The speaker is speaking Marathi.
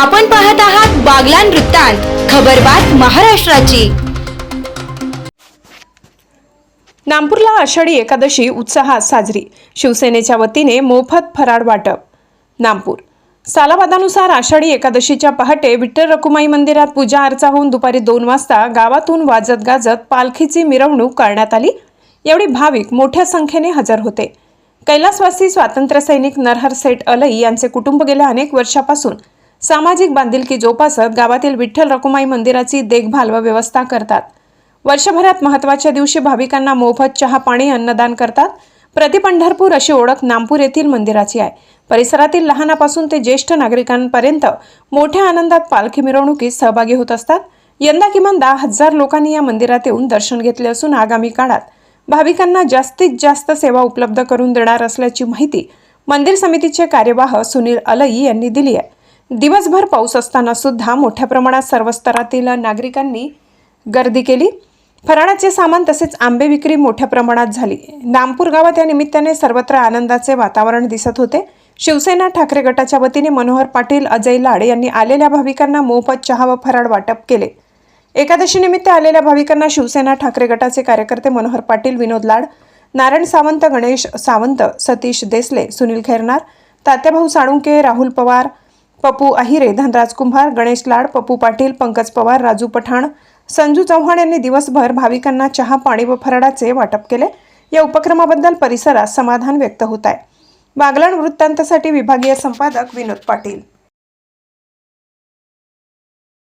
आपण पाहत आहात बागलान वृत्तांत खबरबात महाराष्ट्राची. नागपूरला आषाढी एकादशी उत्साहात साजरी शिवसेनेच्या वतीने मोफत फराळ वाटप. नागपूर. सालावादानुसार आषाढी एकादशीच्या पहाटे विठ्ठल रकुमाई मंदिरात पूजा अर्चा होऊन दुपारी दोन वाजता गावातून वाजत गाजत पालखीची मिरवणूक करण्यात आली. एवढी भाविक मोठ्या संख्येने हजर होते. कैलासवासी स्वातंत्र्यसैनिक नरहर सेठ अलई यांचे कुटुंब गेल्या अनेक वर्षापासून सामाजिक बांधिलकी जोपासत गावातील विठ्ठल रकुमाई मंदिराची देखभाल व व्यवस्था करतात. वर्षभरात महत्त्वाच्या दिवशी भाविकांना मोफत चहा पाणी अन्नदान करतात. प्रतिपंढरपूर अशी ओळख नामपूर येथील मंदिराची आहे. परिसरातील लहानापासून ते ज्येष्ठ नागरिकांपर्यंत मोठ्या आनंदात पालखी मिरवणुकीत सहभागी होत असतात. यंदा किमान दहा हजार लोकांनी या मंदिरात येऊन दर्शन घेतले असून आगामी काळात भाविकांना जास्तीत जास्त सेवा उपलब्ध करून देणार असल्याची माहिती मंदिर समितीचे कार्यवाह सुनील अलई यांनी दिली आहे. दिवसभर पाऊस असताना सुद्धा मोठ्या प्रमाणात सर्व स्तरातील नागरिकांनी गर्दी केली. फराळाचे सामान तसेच आंबे विक्री मोठ्या प्रमाणात झाली. नामपूर गावात या निमित्ताने सर्वत्र आनंदाचे वातावरण दिसत होते. शिवसेना ठाकरे गटाच्या वतीने मनोहर पाटील अजय लाड यांनी आलेल्या भाविकांना मोफत चहा व फराळ वाटप केले. एकादशी निमित्त आलेल्या भाविकांना शिवसेना ठाकरे गटाचे कार्यकर्ते मनोहर पाटील विनोद लाड नारायण सावंत गणेश सावंत सतीश देसले सुनील खैरनार तात्याभाऊ साळुंके राहुल पवार पप्पू अहिरे धनराज कुंभार गणेश लाड पप्पू पाटील पंकज पवार राजू पठाण संजू चव्हाण यांनी दिवसभर भाविकांना चहा पाणी व फराडाचे वाटप केले. या उपक्रमाबद्दल परिसरात समाधान व्यक्त होत आहे. बागलाण वृत्तांतासाठी विभागीय संपादक विनोद पाटील.